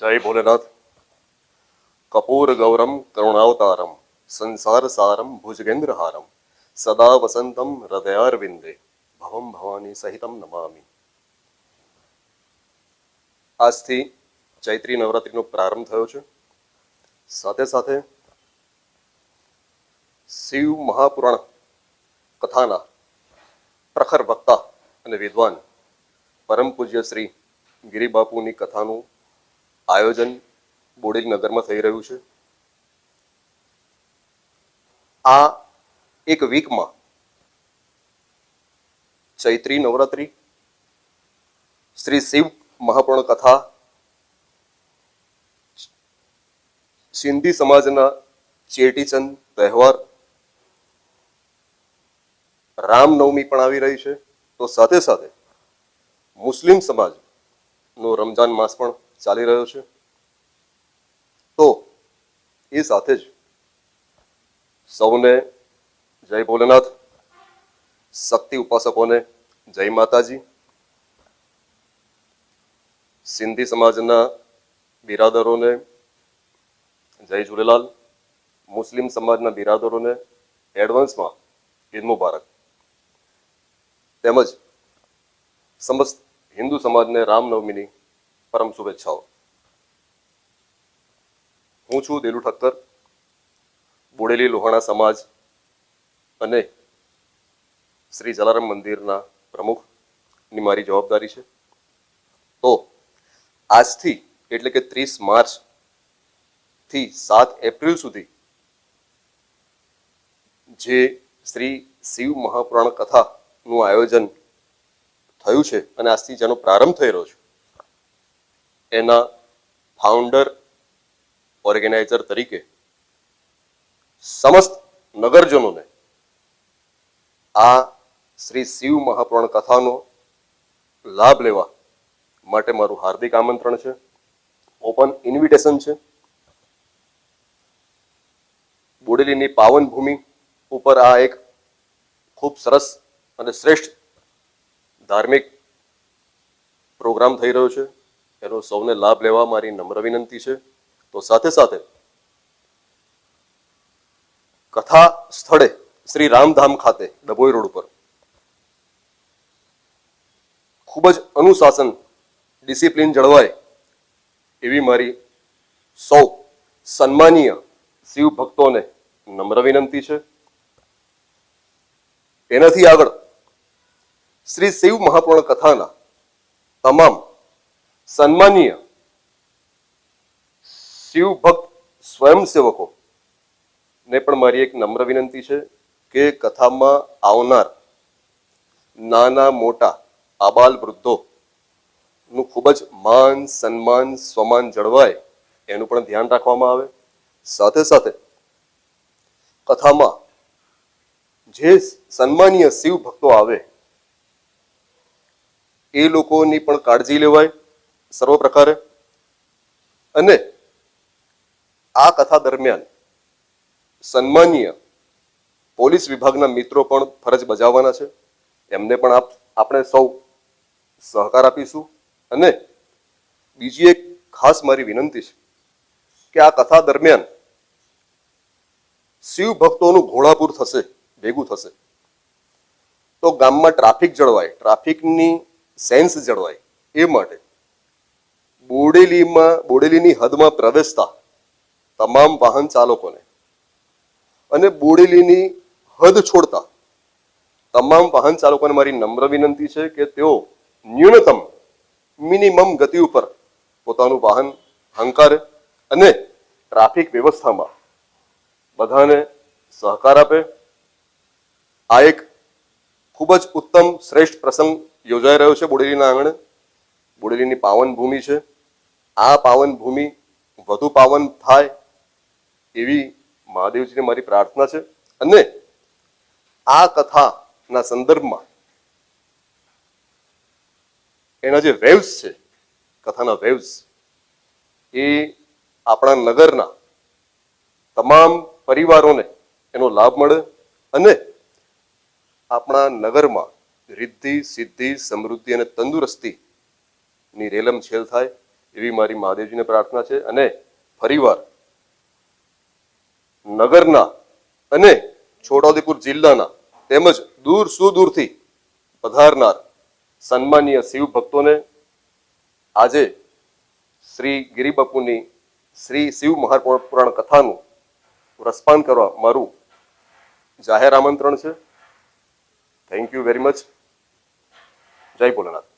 જય ભોલેનાથ. કપૂર ગૌરમ કરુણાવતારમ, સંસાર સારમ ભુજગેન્દ્રહારમ, સદા વસંતમ હૃદયારવિંદે, ભવમ ભવાની સહિતમ નમામિ. આજથી ચૈત્રી નવરાત્રિનો પ્રારંભ થયો છે. સાથે સાથે શિવ મહાપુરાણ કથાના પ્રખર વક્તા અને વિદ્વાન પરમ પૂજ્ય શ્રી ગિરિબાપુની કથાનું આયોજન બોડેલી નગરમાં થઈ રહ્યું છે. આ એક વીકમાં ચૈત્રી નવરાત્રી, શ્રી શિવ મહાપૂર્ણ કથા, સિંધી સમાજના ચેટીચંદ તહેવાર, રામનવમી પણ આવી રહી છે. તો સાથે સાથે મુસ્લિમ સમાજનો રમજાન માસ પણ ચાલી રહ્યો છે. તો એ સાથે જ સૌને જય ભોલેનાથ. શક્તિ ઉપાસકોને જય માતાજી. સિંધી સમાજના બિરાદરોને જય ઝૂલેલાલ. મુસ્લિમ સમાજના બિરાદરોને એડવાન્સમાં ઈદ મુબારક. તેમજ સમસ્ત હિન્દુ સમાજને રામનવમીની પરમ શુભેચ્છાઓ. હું છું દેલુ ઠક્કર, બોડેલી લોહાણા સમાજ અને શ્રી જલારામ મંદિરના પ્રમુખની મારી જવાબદારી છે. તો આજથી એટલે કે ત્રીસ માર્ચથી સાત એપ્રિલ સુધી જે શ્રી શિવ મહાપુરાણ કથાનું આયોજન થયું છે અને આજથી જેનો પ્રારંભ થઈ રહ્યો છે એના ફાઉન્ડર ઓર્ગેનાઇઝર તરીકે સમસ્ત નગરજનોને આ શ્રી શિવ મહાપુરાણ કથાનો લાભ લેવા માટે મારું હાર્દિક આમંત્રણ છે. ઓપન ઇન્વિટેશન છે. બોડેલીની પાવન ભૂમિ ઉપર આ એક ખૂબ સરસ અને શ્રેષ્ઠ ધાર્મિક પ્રોગ્રામ થઈ રહ્યો છે. એનો સૌને લાભ લેવા મારી નમ્ર વિનંતી છે. તો સાથે સાથે કથા સ્થળે શ્રી રામધામ ખાતે ડભોઈ રોડ ઉપર ખૂબ જ અનુશાસન, ડિસિપ્લિન જળવાય એવી મારી સૌ સન્માનીય શિવ ભક્તોને નમ્ર વિનંતી છે. એનાથી આગળ શ્રી શિવ મહાપુરાણ કથાના તમામ સન્માનીય શિવ ભક્ત સ્વયંસેવકો ને પણ મારી એક નમ્ર વિનંતી છે કે કથામાં આવનાર નાના મોટા આબાલ વૃદ્ધો નું ખૂબ જ માન, સન્માન, સ્વમાન જળવાય એનું પણ ધ્યાન રાખવામાં આવે. સાથે સાથે કથામાં જે સન્માનીય શિવ ભક્તો આવે એ લોકોની પણ કાળજી લેવાય. સર્વ પ્રકારે અને આ કથા દરમિયાન સન્માનીય પોલીસ વિભાગના મિત્રો પણ ફરજ બજાવવાના છે. એમને પણ આપ, આપણે સૌ સહકાર આપીશું. અને બીજી એક ખાસ મારી વિનંતી છે કે આ કથા દરમિયાન શિવ ભક્તોનું ઘોડાપુર થશે, ભેગું થશે. તો ગામમાં ટ્રાફિક જળવાય, ટ્રાફિકની સેન્સ જળવાય એ માટે બોડેલીમાં, બોડેલીની હદમાં પ્રવેશતા તમામ વાહન ચાલકોને અને બોડેલીની હદ છોડતા તમામ વાહન ચાલકોને મારી નમ્ર વિનંતી છે કે તેઓ ન્યૂનતમ મિનિમમ ગતિ ઉપર પોતાનું વાહન હંકારે અને ટ્રાફિક વ્યવસ્થામાં બધાને સહકાર આપે. આ એક ખૂબ જ ઉત્તમ શ્રેષ્ઠ પ્રસંગ યોજાઈ રહ્યો છે બોડેલીના આંગણે. બોડેલીની પાવન ભૂમિ છે. આ પાવન ભૂમિ વધુ પાવન થાય એવી મહાદેવજીને મારી પ્રાર્થના છે. અને આ કથાના સંદર્ભમાં એના જે વેવ્સ છે, કથાના વેવ્સ, એ આપણા નગરના તમામ પરિવારોને એનો લાભ મળે અને આપણા નગરમાં રિદ્ધિ, સિદ્ધિ, સમૃદ્ધિ અને તંદુરસ્તી ની રેલમ છેલ થાય. એવી મારી મહાદેવજીને પ્રાર્થના છે અને ફરીવાર નગરના અને છોટાઉદેપુર જિલ્લાના તેમજ દૂર સુદૂરથી પધારનાર સન્માનીય શિવ ભક્તોને આજે શ્રી ગિરિબાપુની શ્રી શિવ મહાપુરાણ કથાનું રસપાન કરવા મારું જાહેર આમંત્રણ છે. થેન્ક યુ વેરી મચ જય ભોલેનાથ.